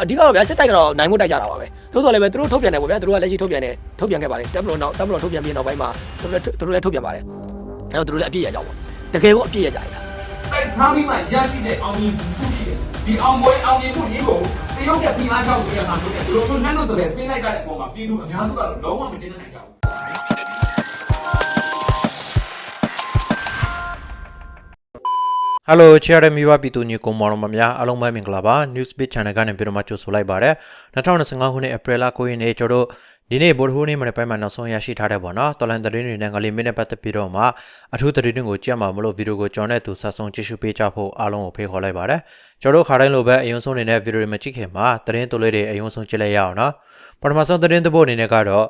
အဓိကတော့ဗျာစစ်တိုက်ကတော့နိုင်မှုတိုက်ကြတာပါပဲသို့တော်လည်းပဲသူတို့ထုတ်ပြန်တယ်ပေါ့ဗျာသူတို့ကလက်ရှိထုတ်ပြန်တယ်ထုတ်ပြန်ခဲ့ပါတယ်တပ်မတော်နောက်တပ်မတော်ထုတ်ပြန်ပြီးနောက်ပိုင်းမှာသူတို့သူတို့လည်းထုတ်ပြန်ပါတယ်အဲတော့သူတို့လည်းအပြည့်ရကြအောင်ပေါ့တကယ်ကိုအပြည့်ရကြရတာတိုက်ထားပြီးမှရရှိတဲ့အောင်မြင်မှုရှိတယ်ဒီအောင်ပွဲအောင်မြင်မှုကြီးကိုတရုတ်ရဲ့ပြည်အားကြောင့်ပြရမှာလို့ဒီလိုမျိုးနှက်လို့ဆိုတဲ့ပြလိုက်တဲ့အပေါ်မှာပြည်သူအများစုကတော့လုံးဝမတင်နိုင်ကြဘူး ဟယ်လိုချီရတဲ့မိဘပြည်သူညီကောင်မောင်မများအားလုံးပဲမင်္ဂလာပါ Newsbeat Channel ကနေပြန်မှကြိုဆိုလိုက်ပါရစေ2025ခုနှစ်ဧပြီလ9ရက်နေ့ကျွန်တော်တို့ဒီနေ့ဗုဒ္ဓဟူးနေ့မနေ့ပိုင်းမှာနောက်ဆုံးရရှိထားတဲ့ပေါ့နော်တော်လန်သတင်းတွေနဲ့ငလေးမင်းနဲ့ပတ်သက်ပြီးတော့မှအထူးသတင်းတွေကိုကြည့်မှာမလို့ဗီဒီယိုကိုကျွန်တော်နဲ့သူဆက်ဆုံးကြည့်ရှုပေးကြဖို့အားလုံးကိုဖိတ်ခေါ်လိုက်ပါရစေကျွန်တော်တို့ခါတိုင်းလိုပဲအယုံဆုံးနေတဲ့ဗီဒီယိုတွေမကြည့်ခင်မှာသတင်းတိုလေးတွေအယုံဆုံးကြည့်လိုက်ရအောင်နော်ပထမဆုံးသတင်းတစ်ပုဒ်အနေနဲ့ကတော့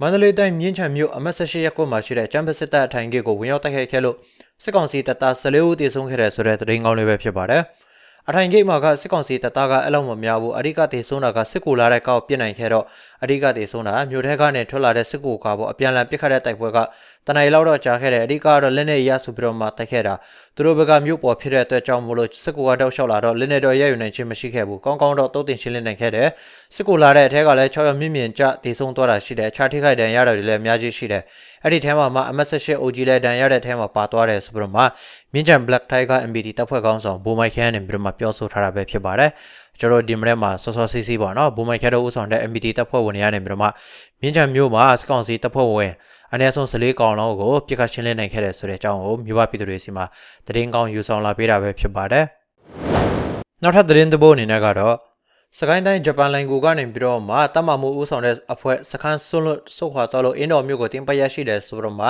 မန္တလေးတိုင်းမြင်းချံမြို့အမတ်18ရပ်ကွက်မှာရှိတဲ့ကျမ်းပစစ်တပ်အထိုင်ဂိတ်ကိုဝင်ရောက်တိုက်ခိုက်ခဲ့လို့ စစ်ကောင်စီတပ်သား14ဦးသေဆုံးခဲ့တဲ့ဆိုတဲ့သတင်းကောင်းလေးပဲဖြစ်ပါတယ်။အထိုင်ဂိတ်မှာကစစ်ကောင်စီတပ်သားကအဲ့လောက်မများဘူးအဓိကသေဆုံးတာကစစ်ကူလာတဲ့ကောက်ပြစ်နိုင်ခဲ့တော့အဓိကသေဆုံးတာမြို့ထဲကနေထွက်လာတဲ့စစ်ကူကားပေါ့အပြန်အလှန်ပစ်ခတ်တဲ့တိုက်ပွဲကတနင်္လာရီလောက်တော့ကြာခဲ့တယ်အဓိကတော့လက်နဲ့ရဆူပြီးတော့မှတိုက်ခဲ့တာသူတို့ဘက်ကမြို့ပေါ်ဖြစ်တဲ့အတွက်ကြောင့်မို့လို့စစ်ကူကတောက်လျှောက်လာတော့လက်နဲ့တော့ရယူနိုင်ခြင်းမရှိခဲ့ဘူးကောင်းကောင်းတော့တုတ်တင်ရှင်းလင်းနိုင်ခဲ့တယ်စစ်ကူလာတဲ့အထက်ကလည်း6ရက်မြင့်မြင့်ကြသေဆုံးသွားတာရှိတယ်အခြားထိခိုက်ဒဏ်ရာရတာတွေလည်းအများကြီးရှိတယ်အဲ့ဒီထဲမှာမှအမတ်ဆက်ရှစ် OG လည်းဒဏ်ရာရတဲ့ထဲမှာပါသွားတယ်ဆိုပြီးတော့မှမြင်းချံ Black Tiger MBT တပ်ဖွဲ့ကောင်းဆောင်ဘူမိုက်ခန်းနဲ့ပြီးတော့မှပြောဆိုထားတာပဲဖြစ်ပါတယ်ကျွန်တော်ဒီမနေ့မှာစောစောစီးစီးပေါ့နော်ဘူမိုက်ခန်းတို့ဦးဆောင်တဲ့ MBT တပ်ဖွဲ့ဝင်တွေကနေပြီးတော့မှမြင်းချံမြို့မှာစကောင်စီတပ်ဖွဲ့ဝင် အနည်းဆုံး14ကောင်လောက်ကိုပြစ်ခတ်ရှင်းလင်းနိုင်ခဲ့တယ်ဆိုတဲ့အကြောင်းကိုမြို့ပပြည်သူတွေစီမှာသတင်းကောင်းယူဆောင်လာပေးတာပဲဖြစ်ပါတယ်နောက်ထပ်သတင်းတစ်ပုဒ်အနေနဲ့ကတော့စကိုင်းတိုင်းဂျပန်လိုင်ကိုကနေပြီးတော့မှတတ်မှမှုဦးဆောင်တဲ့အဖွဲ့စခန်းဆွတ်လွတ်ဆုတ်ခွာတော့လို့အင်းတော်မြို့ကိုတင်ပရရှိတယ်ဆိုတော့မှ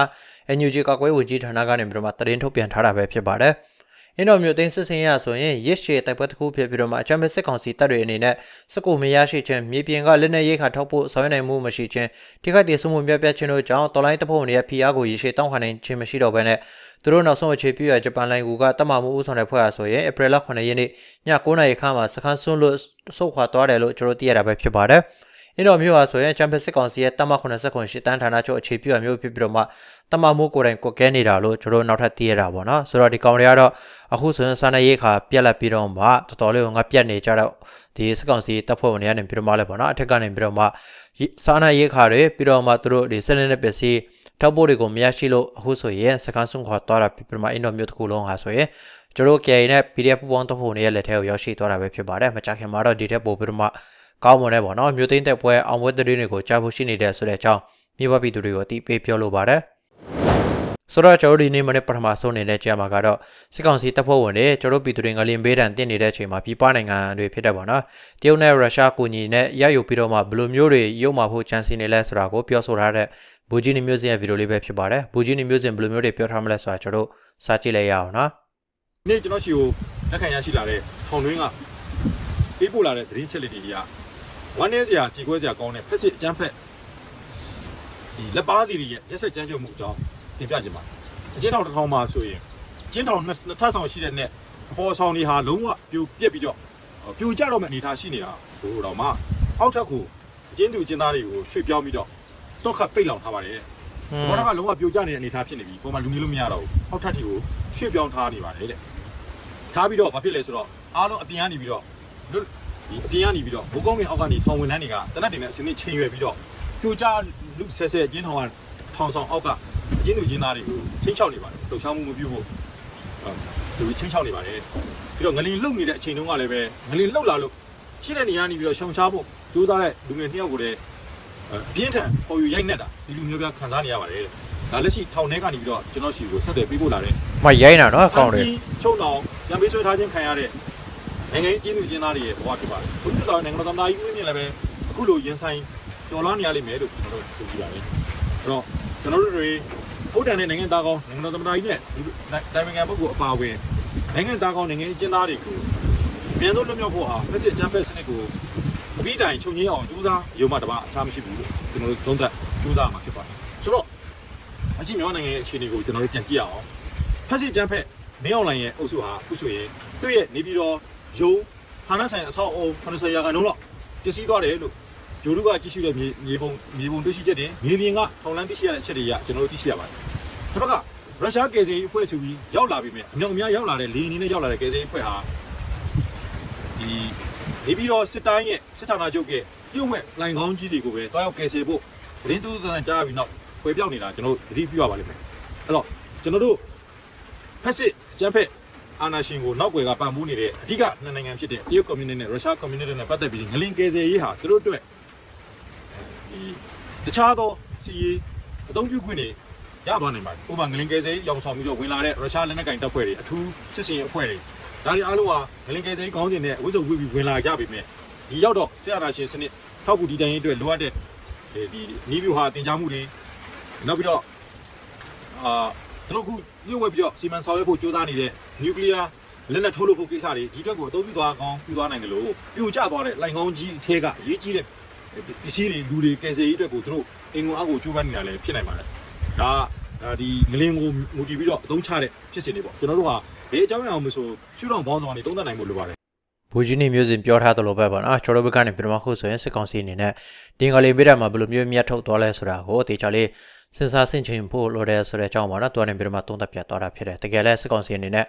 NUG ကကွဲဝကြီးဌာနကနေပြီးတော့မှသတင်းထုတ်ပြန်ထားတာပဲဖြစ်ပါတယ်။ အင်းတော်မြို့သိန်းစစ်စင်ရဆိုရင်ရစ်ရှည်တိုက်ပွဲတစ်ခုဖြစ်ပြီးတော့မှအချမ်းပဲစစ်ကောင်စီတပ်တွေအနေနဲ့စကုမရရှိခြင်းမြေပြင်ကလက်နက်ရိတ်ခါထောက်ဖို့ဆောင်ရွက်နိုင်မှုမရှိခြင်းထိခိုက်ဒေဆုံးမှုများပြားခြင်းတို့ကြောင့်တော်လိုင်းတပ်ဖွဲ့ဝင်တွေရဲ့ဖိအားကိုရရှိတောင်းခံနိုင်ခြင်းမရှိတော့ဘဲနဲ့သူတို့နောက်ဆုံးအခြေပြုရဂျပန်လိုင်ကူကတမမှုဦးဆောင်တဲ့ဖွဲ့အားဆိုရင်ဧပြီလ9ရက်နေ့ည9:00နာရီခန့်မှာစခန်းဆွန်းလို့စုတ်ခွာသွားတယ်လို့ကျွန်တော်သိရတာပဲဖြစ်ပါတယ်။အင်းတော်မြို့ဟာဆိုရင်ချမ်ပီယံစစ်ကောင်စီရဲ့တမ89ရှစ်တန်းဌာနချုပ်အခြေပြုအမျိုးဖြစ်ပြီးတော့မှ တမမိုးကိုယ်တိုင်ကိုကဲနေတာလို့ကျွန်တော်နောက်ထပ်သိရတာပေါ့နော်ဆိုတော့ဒီကောင်တွေကတော့အခုဆိုရင်စာနေရေးခါပြက်လက်ပြီးတော့မှတော်တော်လေးကိုငါပြက်နေကြတော့ဒီစစ်ကောင်စီတပ်ဖွဲ့ဝင်တွေကနေပြီးတော့မှလည်းပေါ့နော်အထက်ကနေပြီးတော့မှစာနေရေးခါတွေပြီးတော့မှသူတို့ဒီစလင်းတဲ့ပစ္စည်းထောက်ပို့တွေကိုမရရှိလို့အခုဆိုရင်စကန်ဆုံခွာသွားတာပြီးတော့မှအင်းတော်မြို့တစ်ခုလုံးဟာဆိုရင်ကျွန်တော် KA နဲ့ PDF ပူပေါင်းတပ်ဖွဲ့တွေရဲ့လက်ထဲကိုရောက်ရှိသွားတာပဲဖြစ်ပါတယ်မကြခင်မှာတော့ဒီထက်ပိုပြီးတော့မှကောင်းမွန်တဲ့ပေါ့နော်မြို့သိမ်းတဲ့ပွဲအောင်ပွဲသတင်းတွေကိုကြားဖို့ရှိနေတဲ့ဆိုတဲ့အကြောင်းမြို့ပပြည်သူတွေကိုအတိပေးပြောလိုပါတယ် ဆိုတော့ကျွန်တော်ဒီနေ့မနေ့ပထမဆုံးနေတဲ့ကြာမှာကတော့စစ်ကောင်စီတပ်ဖွဲ့ဝင်တွေကျွန်တော်ပြည်သူတွေငလင်ဘေးဒဏ်တင်နေတဲ့အချိန်မှာပြည်ပနိုင်ငံတွေဖြစ်တဲ့ပေါ့နော်တရုတ်နဲ့ရုရှားကူညီနဲ့ရယူပြီးတော့မှဘယ်လိုမျိုးတွေရုပ်မာဖို့ချန်စီနေလဲဆိုတာကိုပြောဆိုထားတဲ့ဘူဂျီနီမျိုးစင်ရဲ့ဗီဒီယိုလေးပဲဖြစ်ပါတယ်ဘူဂျီနီမျိုးစင်ဘယ်လိုမျိုးတွေပြောထားမလဲဆိုတာကျွန်တော်တို့စာကြည့်လိုက်ရအောင်နော်နေ့ကျွန်တော်ရှိကိုလက်ခံရရှိလာတဲ့ထောင်တွင်းကပေးပို့လာတဲ့သတင်းချက်လက်တွေကဝမ်းနည်းစရာကြေကွဲစရာကောင်းတဲ့ဖက်စစ်အကျန်းဖက်ဒီလက်ပါစီတွေရဲ့ရက်ဆက်ကြမ်းကြုတ်မှုအကြောင်း တင်ပြခြင်းပါအချင်းထောင်တစ်ထောင်မှာဆိုရင်အချင်းထောင်နှစ်ထပ်ဆောင်ရှိတဲ့နဲ့အပေါ်ဆောင်တွေဟာလုံးဝပြိုပြက်ပြီးတော့ပြိုကျတော့မဲ့အနေအထားရှိနေတာဟိုတော့မှအောက်ထပ်ကိုအချင်းသူအချင်းသားတွေကိုရွှေ့ပြောင်းပြီးတော့တော့ခတ်ပိတ်လောင်ထားပါတယ်ဘောတော့ကလုံးဝပြိုကျနေတဲ့အနေအထားဖြစ်နေပြီပုံမှန်လူမျိုးလို့မရတော့ဘူးဟောက်ထက်တီကိုရွှေ့ပြောင်းထားနေပါတယ်တဲ့ထားပြီးတော့ဘာဖြစ်လဲဆိုတော့အားလုံးအပြင်ကနေပြီးတော့တို့ဒီအပြင်ကနေပြီးတော့ဘိုးကောင်းမင်းအောက်ကနေထောင်ဝင်နှန်းတွေကတနက်တင်နဲ့အစင်းနဲ့ချိန်ရွယ်ပြီးတော့ပြိုကျလူဆဲဆဲအကျင်းထောင်ကထောင်ဆောင်အောက်က အကျင်းသူကျင်းသားတွေကိုချင်းချောက်နေပါတယ်လှုပ်ရှားမှုမပြုဖို့အဲဒီချင်းချောက်နေပါတယ်ပြီးတော့ငလင်လှုပ်နေတဲ့အချိန်တုန်းကလည်းပဲငလင်လှုပ်လာလို့ရှိတဲ့နေရာနေပြီးတော့ရှောင်ရှားဖို့ကြိုးစားတဲ့လူငယ်နှစ်ယောက်ကိုလည်းပြင်းထန်ပေါ်ယူရိုက်နေတာဒီလူမျိုးပြခံစားနေရပါတယ်ဒါလက်ရှိထောင်ထဲကနေပြီးတော့ကျွန်တော်ရှိကိုဆက်သွယ်ပေးပို့လာတဲ့မရိုင်းတာနော်အကောင့်တွေချုပ်လောင်ရံပေးဆွဲထားခြင်းခံရတဲ့နိုင်ငံရေးကျင်းသူကျင်းသားတွေရဲ့ဘဝဖြစ်ပါတယ်ဘုရားတော်နိုင်ငံတော်သမ္မတကြီးဦးမြင့်လည်းပဲအခုလိုရင်ဆိုင် ကျော်လွှားနေရလိမ့်မယ်လို့ကျွန်တော်တို့ပြောကြည့်ပါတယ်အဲ့တော့ကျွန်တော်တို့တွေဟုတ်တယ်နဲ့နိုင်ငံသားကောင်းနိုင်ငံတော်သမ္မတကြီးနဲ့တိုင်ပင်ခံပုဂ္ဂိုလ်အပါအဝင်နိုင်ငံသားကောင်းနိုင်ငံရေးကျင်းသားတွေကိုပြန်လို့လွတ်မြောက်ဖို့ဟာလက်စစ်အကြမ်းဖက်စနစ်ကိုပြီးတိုင်ချုပ်ငင်းအောင်ကြိုးစားရုံမှတပါအခြားမရှိဘူးလို့ကျွန်တော်တို့သုံးသပ်ကြိုးစားမှာဖြစ်ပါတယ်ဆိုတော့အချင်းမြန်မာနိုင်ငံရဲ့အခြေအနေကိုကျွန်တော်တို့ပြန်ကြည့်အောင်ဖက်စစ်ကျန်းဖက်မင်းအောင်လိုင်ရဲ့အုပ်စုဟာအခုဆိုရင်သူ့ရဲ့နေပြီးတော့ယုံဌာနဆိုင်အဆောက်အအုံ80ရာခိုင်နှုန်းလောက်ပျက်စီးသွားတယ်လို့ ဂျိုလူကကြည့်ရှုတဲ့မြေမြေပုံမြေပုံတွေ့ရှိချက်တွေမြေပြင်ကထောင်လန်းသိရှိရတဲ့အချက်တွေကကျွန်တော်တို့သိရှိရပါတယ်။တစ်ခါကရုရှားကယ်ဆယ်ရေးအဖွဲ့ဆိုပြီးရောက်လာပြီမြအမြောက်အများရောက်လာတဲ့လေအနေနဲ့ရောက်လာတဲ့ကယ်ဆယ်ရေးအဖွဲ့ဟာဒီနေပြီးတော့စစ်တိုင်းရဲ့စစ်ဌာနချုပ်ရဲ့ပြုံးမဲ့လိုင်ကောင်းကြီးတွေကိုပဲတွားရောက်ကယ်ဆယ်ဖို့သတင်းတူးတူးကြားပြီးနောက်ခွဲပြောက်နေတာကျွန်တော်တို့သတိပြုရပါလိမ့်မယ်အဲ့တော့ကျွန်တော်တို့ဖက်စစ်ကျန်းဖက်အာနာရှင်ကိုနောက်ွယ်ကပံ့ပိုးနေတဲ့အဓိကနှစ်နိုင်ငံဖြစ်တဲ့တရုတ်ကွန်မြူနတီနဲ့ရုရှားကွန်မြူနတီနဲ့ပတ်သက်ပြီးငလင်ကယ်ဆယ်ရေးဟာသူတို့အတွက် ဒီတခြားသောစီရေးအသုံးပြုခွင့်တွေရသွားနိုင်ပါတယ်ဥပမာငလင်ကယ်ဆယ်ရေးရောင်ဆောင်ပြီးတော့ဝင်လာတဲ့ရုရှားလက်နက်ကင်တပ်ဖွဲ့တွေအထူးစစ်စင်ရေးအဖွဲ့တွေဒါတွေအားလုံးဟာငလင်ကယ်ဆယ်ရေးခေါင်းစဉ်နဲ့ဝိစုံဝိပြီးဝင်လာကြပြီမြဲဒီရောက်တော့ဆရာနာရှင်စနစ်ထောက်ကူတည်တံရေးအတွက်လိုအပ်တဲ့ဒီနီးဗျူဟာတင် जा မှုတွေနောက်ပြီးတော့အာကျွန်တော်ခုလျှို့ဝှက်ပြီးတော့စီမံဆောင်ရွက်ဖို့ကြိုးစားနေတဲ့နျူကလ িয়ার လက်နက်ထုတ်လုပ်ဖို့ကိစ္စတွေဒီအတွက်ကိုအသုံးပြုသွားကောင်းပြုသွားနိုင်တယ်လို့ပြိုကျသွားတဲ့လိုင်ကောင်းကြီးအထဲကအရေးကြီးတဲ့ ပစ္စည်းတွေလူတွေကယ်ဆယ်ရေးအတွက်ကိုသူတို့အင်္ဂုံအောက်ကိုကျိုးပန်းနေတာလည်းဖြစ်နိုင်ပါတယ်ဒါဒါဒီငလင်းကိုမူတည်ပြီးတော့အသုံးချတဲ့ဖြစ်စဉ်တွေပေါ့ကျွန်တော်တို့ဟာဘယ်အကြောင်းအရာမှမဆိုရှုထောင့်ဘောင်းဆောင်ကနေသုံးသပ်နိုင်ဖို့လိုပါတယ်ဘူဂျီနီမျိုးစင်ပြောထားသလိုပဲပေါ့နော်ကျွန်တော်တို့ဘက်ကနေပြန်မခုဆိုရင်စစ်ကောင်စီအနေနဲ့တင်ကလေးမိတာမှာဘယ်လိုမျိုးမြတ်ထုတ်သွားလဲဆိုတာကိုတေချာလေးစဉ်းစားဆင်ခြင်ဖို့လိုတယ်ဆိုတဲ့အကြောင်းပေါ့နော်သူကနေပြန်မသုံးသပ်ပြသွားတာဖြစ်တယ်တကယ်လဲစစ်ကောင်စီအနေနဲ့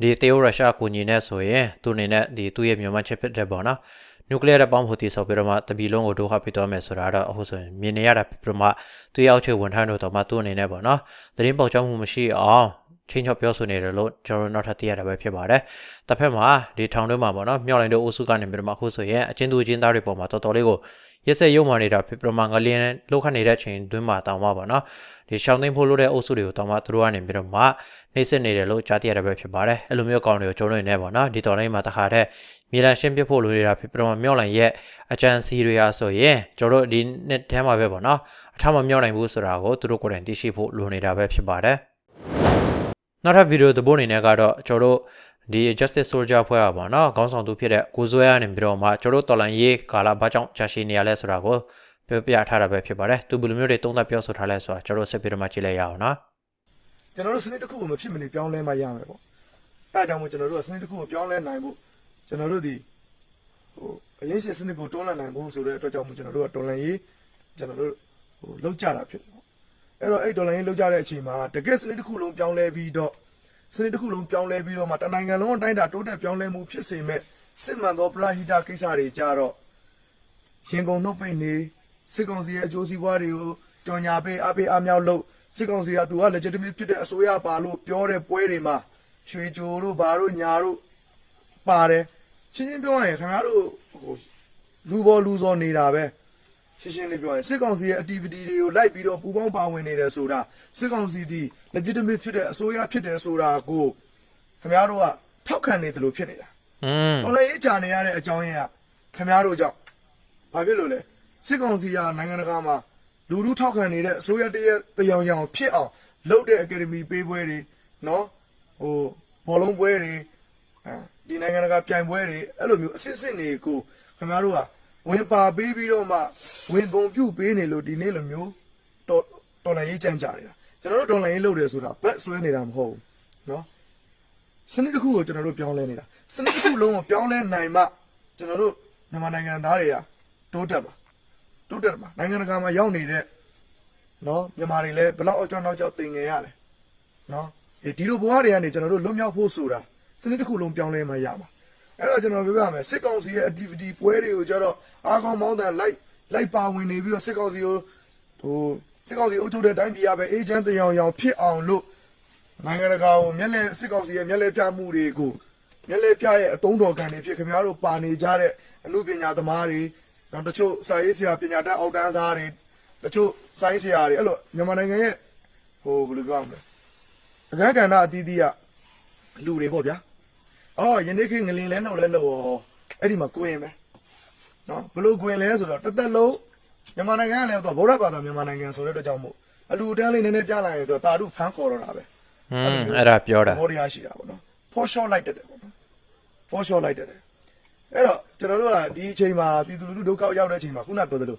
ဒီတေယိုရုရှားကိုညီနဲ့ဆိုရင်သူအနေနဲ့ဒီသူ့ရဲ့မြန်မာချက်ဖြစ်တဲ့ပေါ့နော် နျူကလ িয়ার ပေါင်းဖို့တည်ဆောက်ပြီးတော့မှတပီလုံးကိုဒုက္ခဖြစ်သွားမယ်ဆိုတာတော့အခုဆိုရင်မြင်နေရတာပြမသူရောက်ချေဝန်ထမ်းတို့တော့မှသူ့အနေနဲ့ပေါ့နော်သတင်းပေါက်ကြောင်းမှုမရှိအောင် ချင်းချော့ပြောဆိုနေတယ်လို့ကျွန်တော်နောက်ထပ်သိရတာပဲဖြစ်ပါတယ်။တစ်ဖက်မှာဒီထောင်တွင်းမှာပေါ့နော်မြောက်လိုင်းတို့အုပ်စုကနေပြီးတော့မှအခုဆိုရင်အချင်းသူအချင်းသားတွေပေါ်မှာတော်တော်လေးကိုရက်ဆက်ရုံမှနေတာဖြစ်ပြီးတော့မှငလျင်လောက်ခတ်နေတဲ့အချိန်တွင်းမှာတောင်းပါပေါ့နော်။ဒီရှောင်းသိမ်းဖို့လို့တဲ့အုပ်စုတွေကိုတောင်းမှသူတို့ကနေပြီးတော့မှနှိမ့်စစ်နေတယ်လို့ကြားသိရတာပဲဖြစ်ပါတယ်။အဲ့လိုမျိုးကောင်းတွေကိုကျုံးနေနေပေါ့နော်။ဒီတော်တိုင်းမှာတခါတည်းမြေလန်ရှင်းပြဖို့လိုနေတာဖြစ်ပြီးတော့မှမြောက်လိုင်းရဲ့အကြံစီတွေအားဆိုရင်ကျွန်တော်တို့ဒီနှစ်ထဲမှာပဲပေါ့နော်။အထမမြောက်နိုင်ဘူးဆိုတာကိုသူတို့ကိုယ်တိုင်သိရှိဖို့လိုနေတာပဲဖြစ်ပါတယ်။ နောက်ထပ်ဗီဒီယိုသဘောအနေနဲ့ကတော့ကျွန်တော်တို့ဒီ Justice Soldier ဖွဲ့ရပါတော့ခေါင်းဆောင်သူဖြစ်တဲ့ကိုဇွဲရနေပြီးတော့မှကျွန်တော်တို့တော်လန်ရေးကာလာဘာကြောင့်ကြာရှည်နေရလဲဆိုတာကိုပြောပြထားတာပဲဖြစ်ပါတယ်သူဘယ်လိုမျိုးတွေတုံးသက်ပြောဆိုထားလဲဆိုတာကျွန်တော်တို့ဆက်ပြီးတော့မှကြည့်လိုက်ရအောင်နော်ကျွန်တော်တို့စနစ်တစ်ခုကိုမဖြစ်မနေပြောင်းလဲမှရမယ်ပေါ့အဲအကြောင်းမို့ကျွန်တော်တို့ကစနစ်တစ်ခုကိုပြောင်းလဲနိုင်ဖို့ကျွန်တော်တို့ဒီဟိုအရင်ရှင်စနစ်ကိုတွန်းလှန်နိုင်ဖို့ဆိုတဲ့အတွက်ကြောင့်မို့ကျွန်တော်တို့ကတော်လန်ရေးကျွန်တော်တို့ဟိုလောက်ကြတာဖြစ်တယ်ပေါ့ အဲ့တော့အဲ့တော်လန်ရေးလောက်ကြတဲ့အချိန်မှာတကယ်စနစ်တစ်ခုလုံးပြောင်းလဲပြီးတော့စနစ်တစ်ခုလုံးပြောင်းလဲပြီးတော့မှတနိုင်ငံလုံးအတိုင်းအတာတိုးတက်ပြောင်းလဲမှုဖြစ်စေမဲ့စစ်မှန်သောပရာဟိတကိစ္စတွေကြတော့ရင်ကုန်နှုတ်ပိတ်နေစစ်ကောင်စီရဲ့အကျိုးစီးပွားတွေကိုကြော်ညာပေးအပေးအမြောက်လုပ်စစ်ကောင်စီကသူက legitimate ဖြစ်တဲ့အစိုးရပါလို့ပြောတဲ့ပွဲတွေမှာရွှေကြိုတို့ဘာတို့ညာတို့ပါတယ်ရှင်းရှင်းပြောရရင်ခင်ဗျားတို့ဟိုလူပေါ်လူစောနေတာပဲ ရှင်းရှင်းလေးပြောရင်စစ်ကောင်စီရဲ့ activity တွေကိုလိုက်ပြီးတော့ပူပေါင်းပါဝင်နေတယ်ဆိုတာစစ်ကောင်စီဒီ legitimate ဖြစ်တဲ့အစိုးရဖြစ်တယ်ဆိုတာကိုခင်ဗျားတို့ကထောက်ခံနေတယ်လို့ဖြစ်နေတာอืมတော်လည်းကြာနေရတဲ့အကြောင်းရင်းကခင်ဗျားတို့ကြောင့်ဘာဖြစ်လို့လဲစစ်ကောင်စီကနိုင်ငံတကာမှာလူလူထောက်ခံနေတဲ့အစိုးရတရဲ့တရားရောင်ဖြစ်အောင်လုပ်တဲ့အကယ်ဒမီပေးပွဲတွေနော်ဟိုဘောလုံးပွဲတွေအဲဒီနိုင်ငံတကာပြိုင်ပွဲတွေအဲ့လိုမျိုးအစစ်စစ်တွေကိုခင်ဗျားတို့က ဝင်ပါပေးပြီးတော့မှဝင်ကုန်ပြုတ်ပေးနေလို့ဒီနေ့လိုမျိုးတော်တော်လည်းရေးကြံကြနေတာကျွန်တော်တို့တော်လည်းရေးလုပ်တယ်ဆိုတာဘက်ဆွဲနေတာမဟုတ်ဘူးနော်စနစ်တစ်ခုကိုကျွန်တော်တို့ပြောင်းလဲနေတာစနစ်တစ်ခုလုံးကိုပြောင်းလဲနိုင်မှကျွန်တော်တို့မြန်မာနိုင်ငံသားတွေကတိုးတက်ပါတိုးတက်ပါနိုင်ငံတကာမှာရောက်နေတဲ့နော်မြန်မာတွေလည်းဘယ်လောက်အကြောင်းတော့ကြောက်တင်ငယ်ရလဲနော်ဒီလိုဘဝတွေကနေကျွန်တော်တို့လွတ်မြောက်ဖို့ဆိုတာစနစ်တစ်ခုလုံးပြောင်းလဲမှရမှာ အဲ့တော့ကျွန်တော်ပြောပြမယ်စစ်ကောင်စီရဲ့ activity ပွဲတွေကိုကျတော့အားကောင်းမောင်းတန်လိုက်လိုက်ပါဝင်နေပြီးတော့စစ်ကောင်စီကိုဟိုစစ်ကောင်စီအုပ်ချုပ်တဲ့အတိုင်းပြည်ရပဲအေဂျင့်တရောင်ရောင်ဖြစ်အောင်လို့နိုင်ငံတကာကိုမျက်လက်စစ်ကောင်စီရဲ့မျက်လက်ပြမှုတွေကိုမျက်လက်ပြရဲ့အတုံးတော်ခံတွေဖြစ်ခင်ဗျားတို့ပါနေကြတဲ့အမှုပညာသမားတွေနောက်တချို့စာရေးဆရာပညာတတ်အောက်တန်းစားတွေတချို့ဆိုင်းဆရာတွေအဲ့လိုမြန်မာနိုင်ငံရဲ့ဟိုဘယ်လိုပြောရမလဲအခန်းကဏ္ဍအသီးသီးကလူတွေပေါ့ဗျာ အော်ယနေ့ခေတ်ငလင်လဲတော့လဲလို့အဲ့ဒီမှာကိုရင်ပဲနော်ဘလို့ကိုရင်လဲဆိုတော့တစ်သက်လုံးမြန်မာနိုင်ငံကလည်းတော့ဗုဒ္ဓဘာသာမြန်မာနိုင်ငံဆိုတဲ့အတွက်ကြောင့်မို့အလူတန်းလေးနည်းနည်းပြလိုက်ရင်တော့တာတုဖန်းခေါ်တော့တာပဲอืมအဲ့ဒါပြောတာဘောရရှိတာပေါ့နော်ဖော်ရှော့လိုက်တတ်တယ်ပေါ့နော်ဖော်ရှော့လိုက်တတ်တယ်အဲ့တော့ကျွန်တော်တို့ကဒီအချိန်မှာပြည်သူလူထုဒုက္ခရောက်တဲ့အချိန်မှာခုနပြောသလို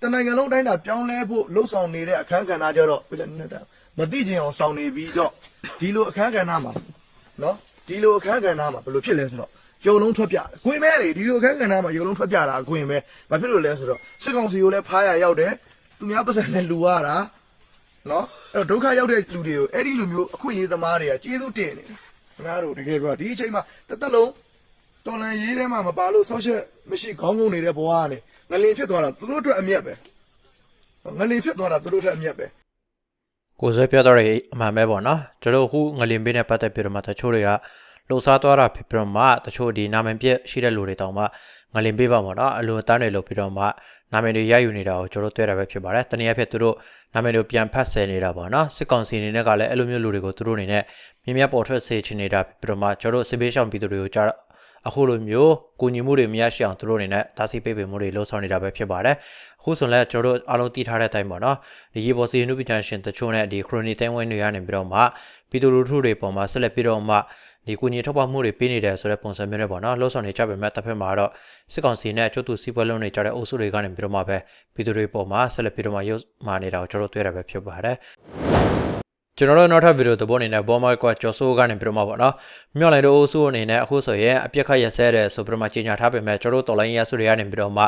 တနိုင်ငံလုံးတိုင်းတာပြောင်းလဲဖို့လှုပ်ဆောင်နေတဲ့အခန်းကဏ္ဍကြတော့ပြလက်နေတာမသိချင်အောင်ဆောင်နေပြီးတော့ဒီလိုအခန်းကဏ္ဍမှာ နော်ဒီလိုအခန်းကဏ္ဍမှာဘယ်လိုဖြစ်လဲဆိုတော့ယုံလုံးထွက်ပြတယ်။ခွင်မဲလေဒီလိုအခန်းကဏ္ဍမှာယုံလုံးထွက်ပြတာခွင်မဲ။ဘာဖြစ်လို့လဲဆိုတော့စစ်ကောင်စီကိုလည်းဖားရရောက်တယ်။သူများပတ်စံနဲ့လူရတာနော်အဲ့တော့ဒုက္ခရောက်တဲ့လူတွေကိုအဲ့ဒီလူမျိုးအခွင့်အရေးသမားတွေကကျေးဇူးတင်နေတယ်ခင်ဗျားတို့တကယ်ပြောဒီအချိန်မှာတစ်သက်လုံးတော်လန်ရေးထဲမှာမပါလို့ဆောက်ချက်မရှိခေါင်းငုံနေတဲ့ဘဝကနေငလင်ဖြစ်သွားတာသူတို့အတွက်အမျက်ပဲငလင်ဖြစ်သွားတာသူတို့အတွက်အမျက်ပဲ ကိုယ်ဆွဲပြောတော့တဲ့အမှန်ပဲပေါ့နော်ကျွန်တော်အခုငလင်ပေးနဲ့ပတ်သက်ပြီးတော့မှတချို့တွေကလှုပ်ရှားသွားတာဖြစ်ပြီးတော့မှတချို့ဒီနာမည်ပြည့်ရှိတဲ့လူတွေတောင်မှငလင်ပေးပါပေါ့နော်အလိုအတန်းတွေလုပ်ပြီးတော့မှနာမည်တွေရယူနေတာကိုကျွန်တော်တွေ့ရတာပဲဖြစ်ပါတယ်တနည်းအားဖြင့်သူတို့နာမည်တွေပြန်ဖတ်ဆယ်နေတာပေါ့နော်စစ်ကောင်စီအနေနဲ့ကလည်းအဲ့လိုမျိုးလူတွေကိုသူတို့အနေနဲ့မြင်မြတ်ပေါ်ထွက်စေချင်နေတာဖြစ်ပြီးတော့မှကျွန်တော်တို့စစ်ဘေးရှောင်ပြည်သူတွေကိုကြား အခုလိုမျိုးကိုညီမှုတွေမရရှိအောင်သူတို့အနေနဲ့တားဆီးပိတ်ပင်မှုတွေလှုံ့ဆော်နေတာပဲဖြစ်ပါတယ်အခုဆိုလည်းကျွန်တော်တို့အားလုံးတည်ထားတဲ့အတိုင်းပေါ့နော်ဒီရေပေါ်စီနုပီတန်ရှင်တချို့နဲ့ဒီခရိုနီတိုင်းဝိုင်းတွေကနေပြီးတော့မှပြည်သူလူထုတွေပေါ်မှာဆက်လက်ပြီးတော့မှဒီကိုညီထောက်ပံ့မှုတွေပေးနေတယ်ဆိုတဲ့ပုံစံမျိုးနဲ့ပေါ့နော်လှုံ့ဆော်နေကြပေမဲ့တစ်ဖက်မှာတော့စစ်ကောင်စီနဲ့အကျိုးတူစီးပွားလုံးနေကြတဲ့အုပ်စုတွေကနေပြီးတော့မှပဲပြည်သူတွေပေါ်မှာဆက်လက်ပြီးတော့မှရုပ်မာနေတာကိုကျွန်တော်တို့တွေ့ရတာပဲဖြစ်ပါတယ် ကျွန်တော်တို့နောက်ထပ်ဗီဒီယိုသဘောအနေနဲ့ဘောမကွာကျော်ဆိုးကနေပြီးတော့မှပေါ့နော်မြောက်လိုက်တို့အုပ်စုအနေနဲ့အခုဆိုရင်အပြစ်ခတ်ရဆဲတယ်ဆိုပြီးတော့မှကြေညာထားပေမဲ့ကျွန်တော်တို့တော်လိုင်းရဆုတွေကနေပြီးတော့မှ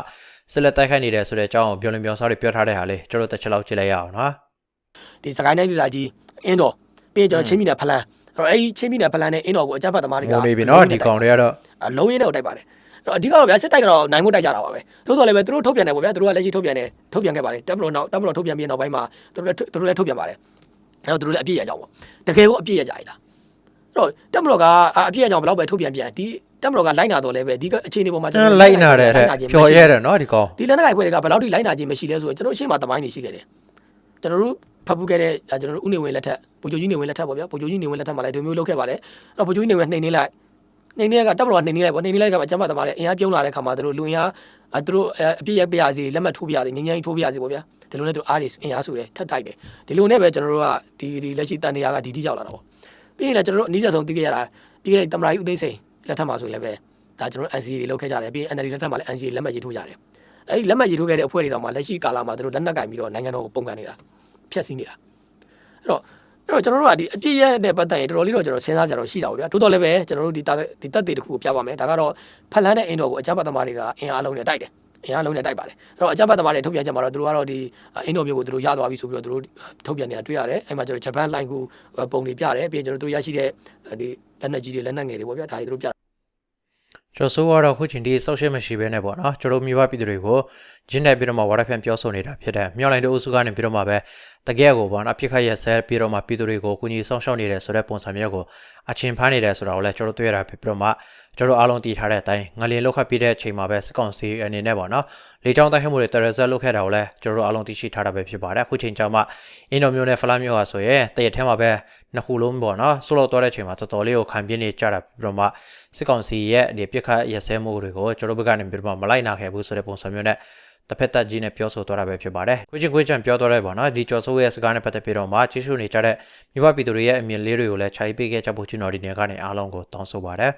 ဆက်လက်တိုက်ခိုက်နေတယ်ဆိုတဲ့အကြောင်းကိုပြောလင်ပြောစားတွေပြောထားတဲ့ဟာလေးကျွန်တော်တို့တစ်ချက်လောက်ကြည့်လိုက်ရအောင်နော်ဒီစကိုင်းတိုင်းဒေသကြီးအင်းတော်ပြီးရင်ကျွန်တော်ချင်းပြည်နယ်ဖလန်းအဲ့တော့အဲ့ဒီချင်းပြည်နယ်ဖလန်းနဲ့အင်းတော်ကိုအကြမ်းဖက်သမားတွေကငိုနေပြီနော်ဒီကောင်တွေကတော့အလုံးရင်းတော့တိုက်ပါတယ်အဲ့တော့အဓိကတော့ဗျာစစ်တိုက်ကတော့နိုင်မှုတိုက်ကြတာပါပဲသို့တော်လည်းပဲသူတို့ထုတ်ပြန်တယ်ပေါ့ဗျာသူတို့ကလက်ရှိထုတ်ပြန်တယ်ထုတ်ပြန်ခဲ့ပါတယ်တပ်မတော်နောက်တပ်မတော်ထုတ်ပြန်ပြီးနောက်ပိုင်းမှာသူတို့လည်းသူတို့လည်းထုတ်ပြန်ပါတယ် အဲ့တော့သူတို့လည်းအပြည့်ရကြအောင်ပေါ့တကယ်ကိုအပြည့်ရကြရည်လားအဲ့တော့တပ်မတော်ကအပြည့်ရကြအောင်ဘယ်တော့ပဲထုတ်ပြန်ပြန်ဒီတပ်မတော်ကလိုက်နာတော့လည်းပဲဒီအခြေအနေပေါ်မှာအဲလိုက်နာတယ်တဲ့ဖြော်ရဲတယ်နော်ဒီကောင်ဒီလက်နက်ကိုင်ဖွဲ့တွေကဘယ်လောက်ထိလိုက်နာခြင်းမရှိလဲဆိုရင်ကျွန်တော်ရှေ့မှာတမိုင်းနေရှိခဲ့တယ်ကျွန်တော်တို့ဖတ်ဖူးခဲ့တဲ့ကျွန်တော်တို့ဥနေဝင်လက်ထက်ဗိုလ်ချုပ်ကြီးနေဝင်လက်ထက်ပေါ့ဗျာဗိုလ်ချုပ်ကြီးနေဝင်လက်ထက်မှာလည်းဒီမျိုးလုပ်ခဲ့ပါတယ်အဲ့တော့ဗိုလ်ချုပ်ကြီးနေဝင်နှိမ်နေလိုက်နှိမ်နေကတပ်မတော်ကနှိမ်နေလိုက်ပေါ့နှိမ်နေလိုက်ကအကြမ်းဖက်သမားတွေအင်အားပြုံးလာတဲ့ခါမှာတို့လူအင်အားအဲတို့အပြည့်ရပြရစီလက်မှတ်ထိုးပြရစီငင်းငင်းထိုးပြရစီပေါ့ဗျာ ဒီလိုနဲ့တို့အားတွေအင်အားဆိုတယ်ထပ်တိုက်တယ်ဒီလိုနဲ့ပဲကျွန်တော်တို့ကဒီဒီလက်ရှိတန်တရားကဒီတိရောက်လာတာပေါ့ပြီးရင်လည်းကျွန်တော်တို့အနည်းဆုံးသိခဲ့ရတာပြီးခဲ့တဲ့တမရာကြီးဦးသိန်းစိန်လက်ထက်မှာဆိုရင်လည်းပဲဒါကျွန်တော်တို့ NCA တွေလုပ်ခဲ့ကြတယ်ပြီးရင် NLD လက်ထက်မှာလည်း NCA လက်မှတ်ရေးထိုးကြတယ်အဲ့ဒီလက်မှတ်ရေးထိုးခဲ့တဲ့အဖွဲ့တွေတော့မှလက်ရှိကာလမှာတို့လက်နက်ကင်ပြီးတော့နိုင်ငံတော်ကိုပုံကန်နေတာဖျက်ဆီးနေတာအဲ့တော့အဲ့တော့ကျွန်တော်တို့ကဒီအပြည့်ရတဲ့ပတ်သက်ရင်တော်တော်လေးတော့ကျွန်တော်စဉ်းစားကြတော့ရှိတာပေါ့ဗျာတိုးတော်လည်းပဲကျွန်တော်တို့ဒီဒီတက်တွေတစ်ခုကိုပြပါမယ်ဒါကတော့ဖက်လန်းတဲ့အင်းတော်ကိုအကြမ်းဖက်သမားတွေကအင်အားလုံးနဲ့တိုက်တယ် အင်အားလုံးနဲ့တိုက်ပါတယ်အဲ့တော့အကြမ်းဖက်သမားတွေထုတ်ပြန်ချက်မှာတော့သူတို့ကတော့ဒီအင်းတော်မျိုးကိုသူတို့ရသွားပြီဆိုပြီးတော့သူတို့ထုတ်ပြန်နေတာတွေ့ရတယ်အဲ့မှာကျွန်တော်ဂျပန်လိုင်းကိုပုံတွေပြတယ်ပြီးရင်ကျွန်တော်တို့ရရှိတဲ့ဒီလက်နက်ကြီးတွေလက်နက်ငယ်တွေပေါ့ဗျာဒါတွေသူတို့ပြကျော်စိုးကတော့ခုချိန်ဒီဆောက်ရှက်မရှိဘဲနဲ့ပေါ့နော်ကျွန်တော်မိဘပြည်သူတွေကိုဂျင်းတဲ့ပြီးတော့မှဝါရဖြန့်ပြောဆိုနေတာဖြစ်တဲ့မြောက်လိုင်းတို့အုပ်စုကနေပြီးတော့မှပဲ တကယ်ကိုပေါ့နော်အပြစ်ခတ်ရဆဲပြီးတော့မှပြည်သူတွေကိုကူညီဆောင်ရှောက်နေတယ်ဆိုတဲ့ပုံစံမျိုးကိုအချင်းဖားနေတယ်ဆိုတာကိုလည်းကျွန်တော်တွေ့ရတာဖြစ်ပြီးတော့မှကျွန်တော်အားလုံးတည်ထားတဲ့အတိုင်းငလင်လောက်ခတ်ပြီးတဲ့အချိန်မှာပဲစကောင်စီအနေနဲ့ပေါ့နော်လေချောင်းတိုက်ခတ်မှုတွေတရဇက်လုပ်ခဲ့တာကိုလည်းကျွန်တော်အားလုံးသိရှိထားတာပဲဖြစ်ပါတယ်အခုချိန်ကျမှအင်းတော်မျိုးနဲ့ဖလားမျိုးဟာဆိုရင်တရက်ထဲမှာပဲနှစ်ခုလုံးပေါ့နော်ဆိုလို့တော့တဲ့အချိန်မှာတော်တော်လေးကိုခံပြင်းနေကြတာပြီးတော့မှစစ်ကောင်စီရဲ့ဒီပြစ်ခတ်ရဆဲမှုတွေကိုကျွန်တော်ဘက်ကနေပြီးတော့မှမလိုက်နာခဲ့ဘူးဆိုတဲ့ပုံစံမျိုးနဲ့ တစ်ဖက်သက်ကြီးနဲ့ပြောဆိုသွားတာပဲဖြစ်ပါတယ်။ခွချင်းခွချင်းပြောသွားတဲ့ပေါ့နော်ဒီကျော်စိုးရဲ့စကားနဲ့ပတ်သက်ပြီးတော့မှကြီးစုနေကြတဲ့မိဘပြည်သူတွေရဲ့အမြင်လေးတွေကိုလည်းခြိုက်ပေးခဲ့ကြဖို့ကျွန်တော်ဒီနေ့ကနေအားလုံးကိုတောင်းဆိုပါတယ်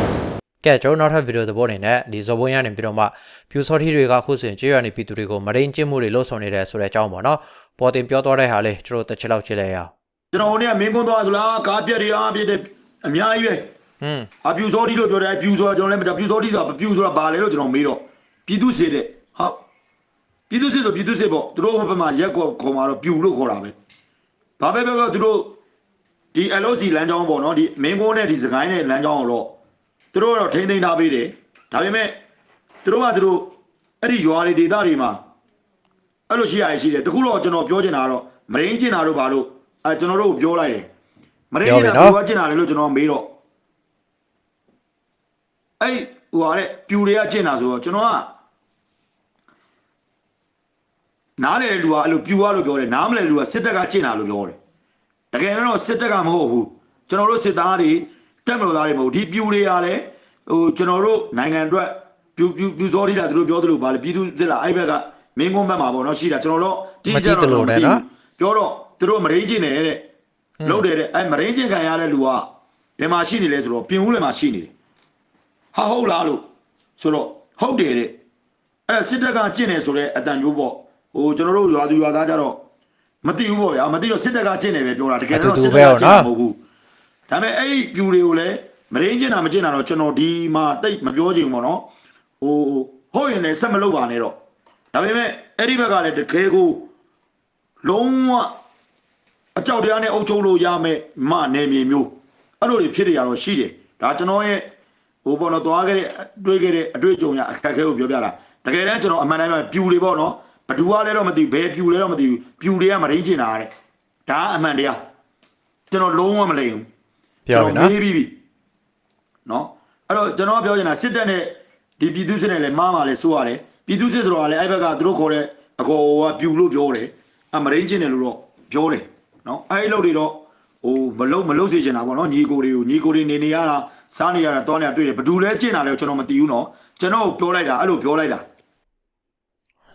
။ကဲကျွန်တော်နောက်ထပ်ဗီဒီယိုသဘောအနေနဲ့ဒီဇော်ဘွန်းရနေပြီးတော့မှဖြူစော်ထီတွေကအခုဆိုရင်ကြေးရွာနေပြည်သူတွေကိုမရင်းကျင်းမှုတွေလှုပ်ဆောင်နေတယ်ဆိုတဲ့အကြောင်းပေါ့နော်။ပေါ်တင်ပြောသွားတဲ့ဟာလေးကျွန်တော်တစ်ချက်လောက်ကြည့်လိုက်ရအောင်ကျွန်တော်တို့ကမင်းကုန်းသွားသလားကားပြက်တွေအားပြက်တဲ့အများကြီးပဲ။ဟွန်းအပြူစောတိလို့ပြောတယ်အပြူဆိုတာကျွန်တော်လည်းမပြပြူစောတိဆိုတာပြူဆိုတာဘာလဲလို့ကျွန်တော်မေးတော့ပြည်သူစစ်တဲ့ဟုတ် ပြည်သူစစ်ဆိုပြည်သူစစ်ပေါ့သူတို့ဘက်မှာရက်ကောခေါ်မှာတော့ပြူလို့ခေါ်တာပဲဘာပဲပြောပြောသူတို့ဒီ LOC လမ်းကြောင်းပေါ့နော်ဒီမင်းကုန်းနဲ့ဒီစကိုင်းနဲ့လမ်းကြောင်းကိုတော့သူတို့ကတော့ထိန်းသိမ်းထားပေးတယ်ဒါပေမဲ့သူတို့ကသူတို့အဲ့ဒီရွာတွေဒေသတွေမှာအဲ့လိုရှိရရှိတယ်တခုတော့ကျွန်တော်ပြောချင်တာကတော့မရင်းကျင်တာတို့ဘာလို့အဲကျွန်တော်တို့ကိုပြောလိုက်တယ်မရင်းကျင်တာပြောချင်တာလေလို့ကျွန်တော်မေးတော့အဲ့ဟိုဟာတဲ့ပြူတွေကကျင်တာဆိုတော့ကျွန်တော်က နားလေတဲ့လူကအဲ့လိုပြူရလို့ပြောတယ်နားမလဲလူကစစ်တပ်ကကျင်တာလို့ပြောတယ်တကယ်တော့စစ်တပ်ကမဟုတ်ဘူးကျွန်တော်တို့စစ်သားတွေတက်မလို့သားတွေမဟုတ်ဒီပြူတွေကလည်းဟိုကျွန်တော်တို့နိုင်ငံအတွက်ပြူပြူပြူစောတိတာသူတို့ပြောသလိုပါလေပြည်သူစစ်လားအဲ့ဘက်ကမင်းကုန်းဘက်မှာပေါ့နော်ရှိတာကျွန်တော်တို့ပြောတော့သူတို့မရင်းကျင်တယ်တဲ့လုတ်တယ်တဲ့အဲ့မရင်းကျင်ခံရတဲ့လူကဘယ်မှာရှိနေလဲဆိုတော့ပြင်ဦးလယ်မှာရှိနေတယ်ဟာဟုတ်လားလို့ဆိုတော့ဟုတ်တယ်တဲ့အဲ့စစ်တပ်ကကျင့်တယ်ဆိုတော့အတန်မျိုးပေါ့ ဟိုကျွန်တော်တို့ရွာသူရွာသားကြတော့မသိဘူးပေါ့ဗျာမသိတော့စစ်တပ်ကကျင့်တယ်ပဲပြောတာတကယ်တော့စစ်တပ်ကကျင့်တာမဟုတ်ဘူးဒါပေမဲ့အဲ့ဒီပြူတွေကိုလည်းမရင်းကျင်တာမကျင်တာတော့ကျွန်တော်ဒီမှာတိတ်မပြောချင်ဘူးပေါ့နော်ဟိုဟုတ်ရင်လည်းဆက်မလုပ်ပါနဲ့တော့ဒါပေမဲ့အဲ့ဒီဘက်ကလည်းတကယ်ကိုလုံးဝအကြောက်တရားနဲ့အုပ်ချုပ်လို့ရမယ်မနယ်မြေမျိုးအဲ့လိုတွေဖြစ်နေရတော့ရှိတယ်ဒါကျွန်တော်ရဲ့ဟိုပေါ့နော်သွားခဲ့တဲ့တွေးခဲ့တဲ့အတွေ့အကြုံရအခက်အခဲကိုပြောပြတာတကယ်တမ်းကျွန်တော်အမှန်တမ်းပြောရင်ပြူတွေပေါ့နော် ဘသူကလဲတော့မသိဘူးဘယ်ပြူလဲတော့မသိဘူးပြူတွေကမရင်းချင်တာတဲ့ဒါကအမှန်တရားကျွန်တော်လုံးဝမလိမ်ဘူးပြောပြီနော်ကျွန်တော်မေးပြီးပြီနော်အဲ့တော့ကျွန်တော်ကပြောချင်တာစစ်တပ်နဲ့ဒီပြည်သူစစ်နဲ့လည်းမားမာလည်းဆိုရတယ်ပြည်သူစစ်ဆိုတော့လည်းအဲ့ဘက်ကသူတို့ခေါ်တဲ့အကောကပြူလို့ပြောတယ်အမရင်းချင်းတယ်လို့တော့ပြောတယ်နော်အဲ့ဒီလို့တွေတော့ဟိုမလုံးမလုံးစေချင်တာပေါ့နော်ညီကိုတွေကိုညီကိုတွေနေနေရတာစားနေရတာတောင်းနေတာတွေ့တယ်ဘယ်သူလဲကျင့်တာလဲကျွန်တော်မသိဘူးနော်ကျွန်တော်ပြောလိုက်တာအဲ့လိုပြောလိုက်တာ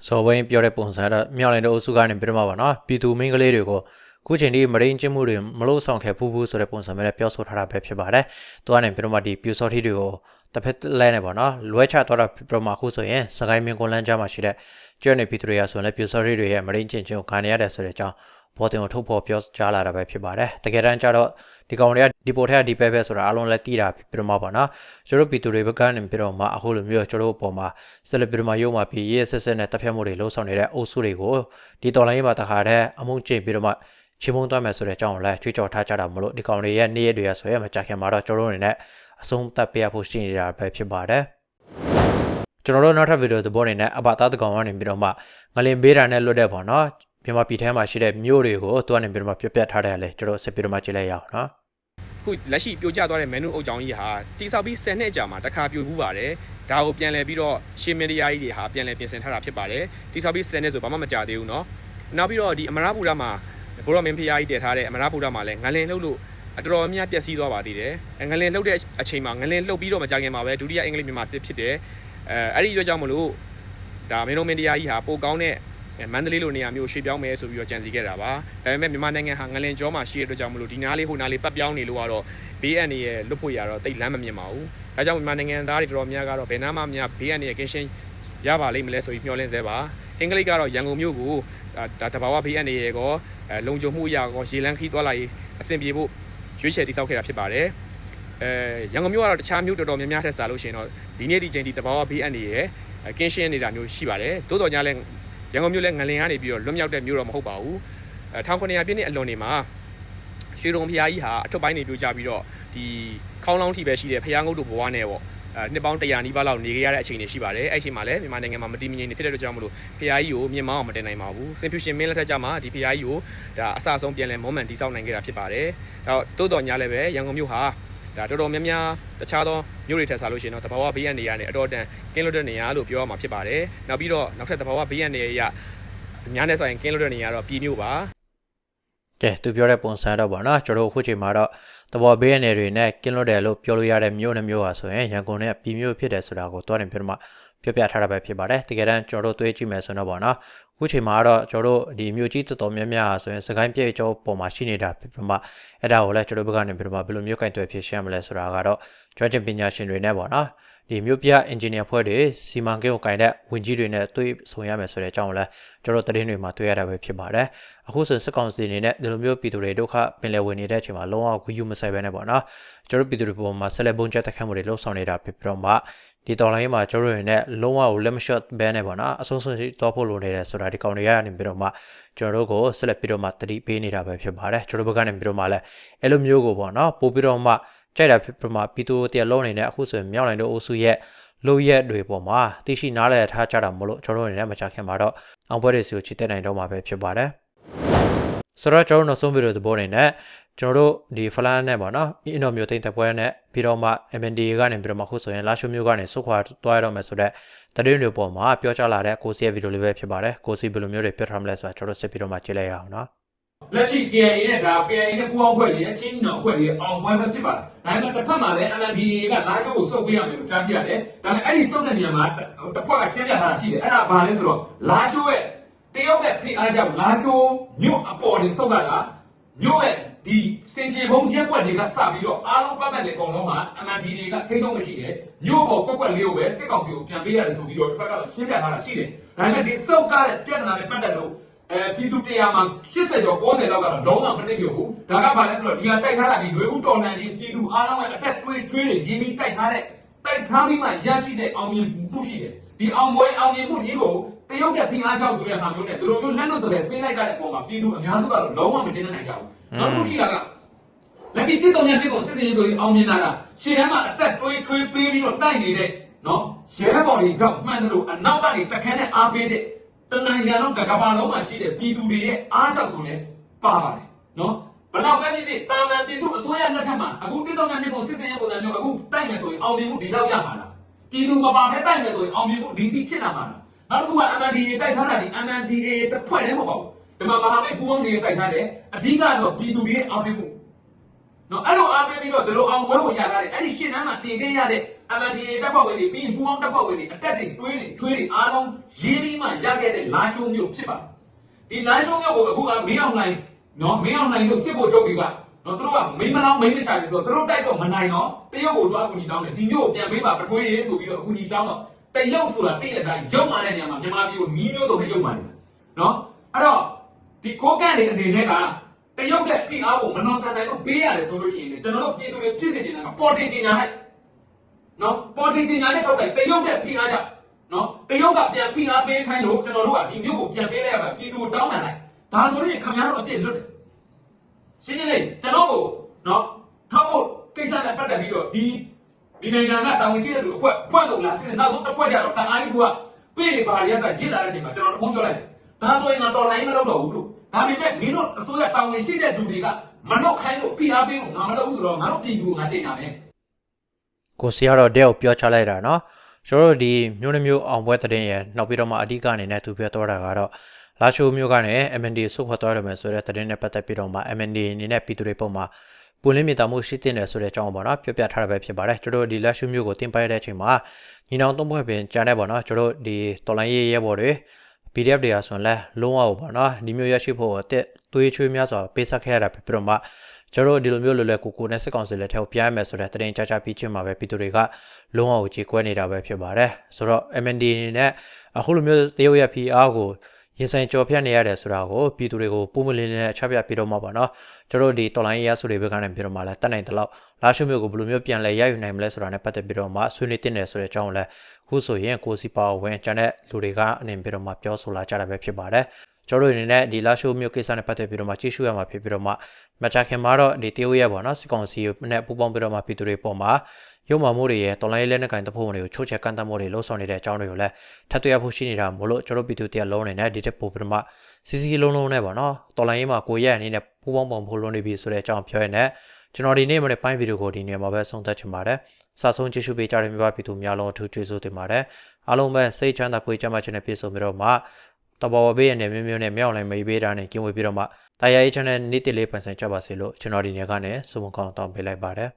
စော်ဝင်းပြောတဲ့ပုံစံတော့မြောက်လိုက်တဲ့အုပ်စုကနေပြတော့မှာပါနော်ပြည်သူမင်းကလေးတွေကိုခုချိန်ဒီမရင်းချင်းမှုတွေမလို့ဆောင်ခဲ့ဘူးဘူးဆိုတဲ့ပုံစံမျိုးနဲ့ပြောဆိုထားတာပဲဖြစ်ပါတယ်။သူကနေပြတော့မှဒီပြူစော်ထီတွေကိုတစ်ဖက်လဲနေပါနော်လွဲချသွားတာပြတော့မှခုဆိုရင်စကိုင်းမင်းကွန်လန်းကြားမှာရှိတဲ့ကျွတ်နေပြည်သူတွေကဆိုရင်လည်းပြူစော်ထီတွေရဲ့မရင်းချင်းချင်းကိုခံရရတယ်ဆိုတဲ့အကြောင်း ဘောတင်ကိုထုတ်ဖော်ပြောကြားလာတာပဲဖြစ်ပါတယ်။တကယ်တမ်းကျတော့ဒီကောင်တွေကဒီပေါ်ထက်ဒီပဲပဲဆိုတာအလုံးလည်းသိတာပြတော့မှပါနော်။ကျွန်တော်ပြည်သူတွေဘက်ကနေပြတော့မှအခုလိုမျိုးကျွန်တော်တို့အပေါ်မှာဆက်လက်ပြတော့မှရုံမှာပြီးရဲဆက်ဆက်နဲ့တပ်ဖြတ်မှုတွေလှုံ့ဆော်နေတဲ့အုပ်စုတွေကိုဒီတော်လိုင်းရေးမှာတခါတည်းအမုန်းကျင့်ပြီးတော့မှချေမုန်းသွားမယ်ဆိုတဲ့အကြောင်းကိုလည်းကြွေးကြော်ထားကြတာမလို့ဒီကောင်တွေရဲ့နေ့ရက်တွေရဆိုရင်မကြခင်မှာတော့ကျွန်တော်တို့အနေနဲ့အဆုံးသတ်ပေးရဖို့ရှိနေတာပဲဖြစ်ပါတယ်ကျွန်တော်တို့နောက်ထပ်ဗီဒီယိုသဘောအနေနဲ့အဘသားတကောင်ကနေပြီးတော့မှငလင်ဘေးတာနဲ့လွတ်တဲ့ပေါ့နော် မြန်မာပြည်ထဲမှာရှိတဲ့မြို့တွေကိုသူကနေပြီးတော့မှပြပြထားတယ်လေကျွန်တော်စစ်ပြီးတော့မှကြည့်လိုက်ရအောင်နော် ခုလက်ရှိပြိုကျသွားတဲ့မန်နူအုပ်ချောင်းကြီးဟာတိဆောက်ပြီး10နှစ်ကြာမှတစ်ခါပြိုဘူးပါတယ်ဒါကိုပြန်လဲပြီးတော့ရှင်းမင်းတရားကြီးတွေဟာပြန်လဲပြင်ဆင်ထားတာဖြစ်ပါတယ်တိဆောက်ပြီး10နှစ်ဆိုဘာမှမကြသေးဘူးเนาะနောက်ပြီးတော့ဒီအမရပူရမှာဘိုးတော်မင်းဖရားကြီးတည်ထားတဲ့အမရပူရမှာလည်းငလင်လှုပ်လို့အတော်များများပျက်စီးသွားပါသေးတယ်အဲငလင်လှုပ်တဲ့အချိန်မှာငလင်လှုပ်ပြီးတော့မကြခင်မှာပဲဒုတိယအင်္ဂလိပ်မြန်မာစစ်ဖြစ်တယ်အဲအဲ့ဒီအတွက်ကြောင့်မလို့ဒါမင်းတို့မင်းတရားကြီးဟာပိုကောင်းတဲ့ မန္တလေးလိုနေရာမျိုးရွှေ့ပြောင်းမယ်ဆိုပြီးတော့ကြံစီခဲ့တာပါဒါပေမဲ့မြန်မာနိုင်ငံဟာငလင်ကျောမှာရှိတဲ့အတွက်ကြောင့်မလို့ဒီနားလေးဟိုနားလေးပတ်ပြောင်းနေလို့ကတော့ဘေးအန္တရာယ်လွတ်ဖို့ရတော့တိတ်လမ်းမမြင်ပါဘူး။ဒါကြောင့်မြန်မာနိုင်ငံသားတွေတော်တော်များကတော့ဘယ်နာမှမများဘေးအန္တရာယ်ကင်းရှင်းရပါလိမ့်မလဲဆိုပြီးမျှော်လင့်သေးပါ။အင်္ဂလိပ်ကတော့ရန်ကုန်မြို့ကိုဒါတဘာဝဘေးအန္တရာယ်ကောအဲလုံခြုံမှုအရာကောရေလန်းခီးသွားလာရေးအဆင်ပြေဖို့ရွေးချယ်တိစောက်ခဲ့တာဖြစ်ပါတယ်။အဲရန်ကုန်မြို့ကတော့တခြားမြို့တော်တော်များများထက်စားလို့ရှိရင်တော့ဒီနေ့ဒီချိန်ဒီတဘာဝဘေးအန္တရာယ်ကင်းရှင်းနေတာမျိုးရှိပါတယ်။သို့တော်ညာလဲ ရန်ကုန်မြို့လဲငလင်ကနေပြီးတော့လွတ်မြောက်တဲ့မြို့တော့မဟုတ်ပါဘူး။အဲ1900ပြည့်နှစ်အလွန်နေမှာရွှေတုံဖျားကြီးဟာအထုပ်ပိုင်းနေပြိုကျပြီးတော့ဒီခေါင်းလောင်းထိပဲရှိတယ်ဖျားငုတ်တို့ဘဝနဲ့ပေါ့အဲနှစ်ပေါင်း100နီးပါးလောက်နေခဲ့ရတဲ့အချိန်တွေရှိပါတယ်အဲ့အချိန်မှာလည်းမြန်မာနိုင်ငံမှာမတည်မငြိမ်နေဖြစ်တဲ့အတွက်ကြောင့်မလို့ဖျားကြီးကိုမြင်မအောင်မတင်နိုင်ပါဘူးစင်ဖြူရှင်မင်းလက်ထက်ကျမှဒီဖျားကြီးကိုဒါအဆအဆုံးပြန်လဲမောမန်တိဆောက်နိုင်ခဲ့တာဖြစ်ပါတယ်ဒါတော့တိုးတော်ညာလည်းပဲရန်ကုန်မြို့ဟာ ဒါတော်တော်များများတခြားသောမြို့တွေထက်စားလို့ရှိရင်တော့တဘာဝဘေးရန်နေရနဲ့အတော်တန်ကင်းလွတ်တဲ့နေရာလို့ပြောရမှာဖြစ်ပါတယ်နောက်ပြီးတော့နောက်ထပ်တဘာဝဘေးရန်နေရအများနဲ့ဆိုရင်ကင်းလွတ်တဲ့နေရာတော့ပြည်မြို့ပါကဲသူပြောတဲ့ပုံစံတော့ဗောနော်ကျွန်တော်တို့အခုချိန်မှာတော့တဘောဘေးရနယ်တွေနဲ့ကင်းလွတ်တယ်လို့ပြောလို့ရတဲ့မြို့နှမျိုးပါဆိုရင်ရန်ကုန်နဲ့ပြည်မြို့ဖြစ်တယ်ဆိုတာကိုတွားနေပြတော့မှပြပြထားတာပဲဖြစ်ပါတယ်တကယ်တမ်းကျွန်တော်တို့တွေးကြည့်မယ်ဆိုတော့ဗောနော်အ ခုချိန်မှာတော့ကျွန်တော်တို့ဒီမြို့ကြီးတော်တော်များများဆိုရင်စကိုင်းပြည့်ကျော်ပုံမှာရှိနေတာဖြစ်ပြမှအဲ့ဒါကိုလည်းကျွန်တော်တို့ဘက်ကနေပြတော့မှဘယ်လိုမျိုးကင်တွယ်ဖြစ်ရှင်းမလဲဆိုတာကတော့ကျွမ်းကျင်ပညာရှင်တွေနဲ့ဗောနော်ဒီမြို့ပြအင်ဂျင်နီယာဖွဲ့တွေစီမံကိန်းကိုကင်တဲ့ဝင်ကြီးတွေနဲ့တွေ့ဆုံရမယ်ဆိုတဲ့အကြောင်းကိုလည်းကျွန်တော်တို့သတင်းတွေမှာတွေ့ရတာပဲဖြစ်ပါတယ်အခုဆိုစစ်ကောင်စီအနေနဲ့ဒီလိုမျိုးပြည်သူတွေဒုက္ခပင်လယ်ဝင်နေတဲ့အချိန်မှာလုံးဝဂူးယူမဆိုင်ပဲနဲ့ပေါ့နော်ကျွန်တော်တို့ပြည်သူတွေပုံမှာဆက်လက်ပုံချက်တက်ခတ်မှုတွေလှုပ်ဆောင်နေတာဖြစ်ပြီးတော့မှ ဒီတော်လိုင်းမှာကျွန်တော်တို့တွေနဲ့လုံးဝကိုလက်မလျှော့ဘဲနဲ့ပေါ့နော်အဆုံးစွန်တော့ဖို့လိုနေတယ်ဆိုတာဒီကောင်တွေကနေပြီးတော့မှကျွန်တော်တို့ကိုဆက်လက်ပြီးတော့မှတတိပေးနေတာပဲဖြစ်ပါတယ်ကျွန်တော်တို့ဘက်ကနေပြီးတော့မှလည်းအဲ့လိုမျိုးကိုပေါ့နော်ပို့ပြီးတော့မှကြိုက်တာဖြစ်ပြီးမှပြည်သူတရားလုံးနေတဲ့အခုဆိုရင်မြောက်နိုင်တဲ့အုပ်စုရဲ့လို့ရက်တွေပေါ်မှာသိရှိနားလည်ထားကြတာမလို့ကျွန်တော်တို့အနေနဲ့မချခင်မှာတော့အောင်ပွဲတွေစီကိုချစ်တဲ့နိုင်တော့မှာပဲဖြစ်ပါတယ် ဆိုတော့ကျွန်တော်တို့နောက်ဆုံးဗီဒီယိုသဘောနေနဲ့ကျွန်တော်တို့ဒီဖလန်နဲ့ပေါ့နော်အင်တော်မျိုးတိတ်တဲ့ပွဲနဲ့ပြီးတော့မှ MND ကနေပြီးတော့မှခုဆိုရင်လာရှိုမျိုးကနေစုခွာသွားရတော့မယ်ဆိုတော့တရင်တွေပေါ်မှာပြောကြလာတဲ့ကိုစီရဲ့ဗီဒီယိုလေးပဲဖြစ်ပါတယ်ကိုစီဘယ်လိုမျိုးတွေပြထားမလဲဆိုတာကျွန်တော်တို့စစ်ပြီးတော့မှကြည့်လိုက်ရအောင်နော်လက်ရှိ KIA နဲ့ဒါ KIA နဲ့ပူးပေါင်းဖွဲ့တွေအချင်းကြီးတော်အဖွဲ့တွေအောင်ပွဲပဲဖြစ်ပါတယ်။ဒါပေမဲ့တစ်ဖက်မှာလည်း MNDAA ကလာရှိုးကိုစုပ်ပေးရမယ်လို့ကြားပြရတယ်။ဒါပေမဲ့အဲ့ဒီစုပ်တဲ့နေရာမှာတစ်ဖွဲ့ကရှင်းပြထားတာရှိတယ်။အဲ့ဒါဘာလဲဆိုတော့လာရှိုးရဲ့ တရုတ်ရဲ့ဖိအားကြောင့်လာရှိုးမြို့အပေါ်တင်စုပ်ရတာမြို့ရဲ့ဒီစင်ချေဘုံရက်ွက်တွေကစပြီးတော့အားလုံးပတ်ပတ်တဲ့အကုန်လုံးက MNDAA ကထိန်းတော့မရှိတယ်။မြို့ပေါ်ကွက်ကွက်လေးကိုပဲစစ်ကောင်စီကိုပြန်ပေးရတယ်ဆိုပြီးတော့တစ်ဖက်ကရှင်းပြထားတာရှိတယ်။ဒါပေမဲ့ဒီစုပ်ကားတဲ့ပြဿနာနဲ့ပတ်သက်လို့အဲပြည်သူတရားမှာ80ကျော်90လောက်ကတော့လုံးဝမသိပြဘူးဒါကဘာလဲဆိုတော့ဒီကတိုက်ထားတာဒီရွေးဦးတော်လှန်ရေးပြည်သူအားလုံးရဲ့အတက်တွေးကျွေးတွေရင်းပြီးတိုက်ထားတဲ့တိုက်ထားပြီးမှရရှိတဲ့အောင်မြင်မှုရှိတယ်ဒီအောင်ပွဲအောင်မြင်မှုကြီးကို တရုတ်ကဖိအားကြောက်ဆိုတဲ့ဟာမျိုးနဲ့သူတို့မျိုးလက်လွတ်ဆိုတဲ့ပေးလိုက်တဲ့အပေါ်မှာပြည်သူအများစုကတော့လုံးဝမတင်နိုင်ကြဘူးနောက်တစ်ခုရှိတာကလက်ရှိတစ်တုံညာတစ်ကိုစစ်စင်ရေးဆိုရင်အောင်မြင်လာတာရှေ့တန်းမှာအသက်တွေးထွေးပေးပြီးတော့တိုက်နေတဲ့နော်ရဲဘော်တွေကြောက်မှန်တယ်လို့အနောက်ကနေတခန်းနဲ့အားပေးတဲ့တနိုင်ငံလုံးကကဘာလုံးမှာရှိတဲ့ပြည်သူတွေရဲ့အားကြောင့်ဆိုလဲပါပါတယ်နော်ဘလောက်ပဲဖြစ်ဖြစ်တာမန်ပြည်သူအစိုးရလက်ထက်မှာအခုတစ်တုံညာတစ်ကိုစစ်စင်ရေးပုံစံမျိုးအခုတိုက်မယ်ဆိုရင်အောင်မြင်မှုဒီလောက်ရမှာလားပြည်သူမပါဘဲတိုက်မယ်ဆိုရင်အောင်မြင်မှုဒီထိဖြစ်လာမှာလား နောက်တစ်ခုက MNDA တိုက်ထားတာဒီ MNDA တစ်ဖွဲ့တည်းမဟုတ်ဘူးဒီမှာမဟာမိတ်ပူးပေါင်းတွေတိုက်ထားတယ်အဓိကတော့ပြည်သူတွေရဲ့အားပေးမှုနော်အဲ့လိုအားပေးပြီးတော့ဒီလိုအောင်ပွဲကိုရလာတဲ့အဲ့ဒီရှင်းနှမ်းမှာတင်ခဲ့ရတဲ့ MNDA တပ်ဖွဲ့ဝင်တွေပြီးရင်ပူးပေါင်းတပ်ဖွဲ့ဝင်တွေအတက်တွေတွေးတွေထွေးတွေအားလုံးရင်းပြီးမှရခဲ့တဲ့လာရှုံးမျိုးဖြစ်ပါတယ်ဒီလာရှုံးမျိုးကိုအခုကမင်းအောင်လှိုင်နော်မင်းအောင်လှိုင်တို့စစ်ဖို့ချုပ်ပြီးကနော်သူတို့ကမိမလောင်းမိမချာတယ်ဆိုတော့သူတို့တိုက်တော့မနိုင်တော့တရုတ်ကိုတွားကူညီတောင်းတယ်ဒီမျိုးကိုပြန်ပေးပါပထွေးရေးဆိုပြီးတော့အကူညီတောင်းတော့ တရုတ်ဆိုတာတိတဲ့အတိုင်းရုပ်မာတဲ့နေရာမှာမြန်မာပြည်ကိုမီးမျိုးစုံနဲ့ရုပ်မာနေတာနော်အဲ့တော့ဒီကိုကန့်တွေအနေနဲ့ကတရုတ်ကပြည်အားကိုမနှောဆန်နိုင်လို့ပေးရတယ်ဆိုလို့ရှိရင်လေကျွန်တော်တို့ပြည်သူတွေဖြစ်နေနေတာကပေါ်တင်ချင်ညာလိုက်နော်ပေါ်တင်ချင်ညာနဲ့ထုတ်လိုက်တရုတ်ကပြည်အားကြောင့်နော်တရုတ်ကပြန်ပြည်အားပေးခိုင်းလို့ကျွန်တော်တို့ကဒီမျိုးကိုပြန်ပေးလိုက်ရပါပြည်သူကိုတောင်းပန်လိုက်ဒါဆိုရင်ခင်ဗျားတို့အပြည့်လွတ်တယ်ရှင်းရှင်းလေးကျွန်တော်ကိုနော်ထောက်ဖို့ကိစ္စနဲ့ပတ်သက်ပြီးတော့ဒီ ဒီနိုင်ငံကတာဝန်ရှိတဲ့လူအဖွဲ့ဖွဲ့စုံလာစစ်နောက်ဆုံးတစ်ဖွဲ့ကြတော့တန်အားကြီးကပြည်နေပါရရကရစ်လာတဲ့အချိန်မှာကျွန်တော်တို့ဖုန်းပြောလိုက်တယ်ဒါဆိုရင်တော့တော်လိုင်းမလုပ်တော့ဘူးလို့ဒါပေမဲ့မင်းတို့အစိုးရတာဝန်ရှိတဲ့လူတွေကမနှုတ်ခိုင်းလို့ဖိအားပေးလို့ငါမလုပ်ဘူးဆိုတော့ငါတို့ပြည်သူငါချိန်တာပဲကိုစီကတော့တဲ့ကိုပြောချလိုက်တာနော်ကျွန်တော်တို့ဒီမျိုးနှမျိုးအောင်ပွဲသတင်းရဲ့နောက်ပြီးတော့မှအဓိကအနေနဲ့သူပြောသွားတာကတော့လာရှိုးမျိုးကနေ MND ဆုတ်ခွာသွားရမယ်ဆိုတဲ့သတင်းနဲ့ပတ်သက်ပြီးတော့မှ MND အနေနဲ့ပြည်သူတွေပုံမှာ ပွင့်လင်းမြင်သာမှုရှိတဲ့ဆိုတဲ့အကြောင်းပေါ့နော်ပြောပြထားတာပဲဖြစ်ပါတယ်ကျွန်တော်တို့ဒီလာရှိုးမျိုးကိုတင်ပိုက်တဲ့အချိန်မှာညီနောင်သုံးဖွဲ့ပင်ကြံတဲ့ပေါ့နော်ကျွန်တော်တို့ဒီတော်လိုင်းရေးရဲဘော်တွေ PDF တွေအဆွန်လဲလုံးဝပေါ့နော်ဒီမျိုးရရှိဖို့အသက်သွေးချွေးများစွာပေးဆက်ခဲ့ရတာဖြစ်ပြီးတော့မှကျွန်တော်တို့ဒီလိုမျိုးလွယ်လွယ်ကူကူနဲ့စစ်ကောင်စီလက်ထက်ကိုပြိုင်းမယ်ဆိုတဲ့တရင်ကြကြပြီးချင်းမှာပဲပြည်သူတွေကလုံးဝကိုကြေကွဲနေတာပဲဖြစ်ပါတယ်ဆိုတော့ MND အနေနဲ့အခုလိုမျိုးတရုတ်ရဲ့ PR ကို ရင်ဆိုင်ကြော်ဖြတ်နေရတယ်ဆိုတာကိုပြည်သူတွေကိုပုံမလင်းနဲ့ချပြပြီးတော့မှာပါနော်ကျွန်တော်တို့ဒီတော်လိုင်းရဆိုတွေဘက်ကနေပြီးတော့မှလဲတတ်နိုင်တဲ့လောက်လာရှုမျိုးကိုဘယ်လိုမျိုးပြန်လဲရယူနိုင်မလဲဆိုတာနဲ့ပတ်သက်ပြီးတော့မှဆွေးနွေးတင်တယ်ဆိုတဲ့အကြောင်းကိုလဲခုဆိုရင်ကိုစီပါဝင်ကျန်တဲ့လူတွေကအနေပြီးတော့မှပြောဆိုလာကြတာပဲဖြစ်ပါတယ်ကျွန်တော်တို့အနေနဲ့ဒီလာရှိုးမျိုးကိစ္စနဲ့ပတ်သက်ပြီးတော့မှကြည့်ရှုရမှာဖြစ်ပြီးတော့မှမချခင်မှာတော့ဒီတရုတ်ရဲ့ပေါ့နော်စစ်ကောင်စီနဲ့ပူးပေါင်းပြီးတော့မှပြည်သူတွေပေါ်မှာ ရုံမာမှုတွေရဲ့တော်လိုင်းလက်နက်ကင်တဖို့တွေကိုချိုးချက်ကန့်တတ်မှုတွေလှုံ့ဆော်နေတဲ့အကြောင်းတွေကိုလည်းထပ်တွေ့ရဖို့ရှိနေတာမို့လို့ကျွန်တော်ပြည်သူတရားလုံးနေနဲ့ဒီတက်ပို့ပြီးတော့မှစီစီလုံးလုံးနဲ့ပေါ့နော်တော်လိုင်းရေးမှာကိုရဲ့အနေနဲ့ပူးပေါင်းပုံဖို့လုံးနေပြီဆိုတဲ့အကြောင်းပြောရတဲ့ကျွန်တော်ဒီနေ့မနေ့ပိုင်းဗီဒီယိုကိုဒီနေ့မှာပဲဆုံးသက်ချင်ပါတယ်စာဆုံးကြည့်ရှုပေးကြတဲ့မိဘပြည်သူများလုံးအထူးကျေးဇူးတင်ပါတယ်အားလုံးပဲစိတ်ချမ်းသာကိုယ်ကျန်းမာခြင်းနဲ့ပြည့်စုံပြီးတော့မှတဘောဝဘေးရတဲ့မျိုးမျိုးနဲ့မြောက်လိုက်မေးပေးတာနဲ့ကျင်းဝေးပြီးတော့မှတရားရေး channel နေ့တလေးပန်ဆင်ကြပါစေလို့ကျွန်တော်ဒီနေ့ကနေစုံကောင်းတောင်းပေးလိုက်ပါတယ်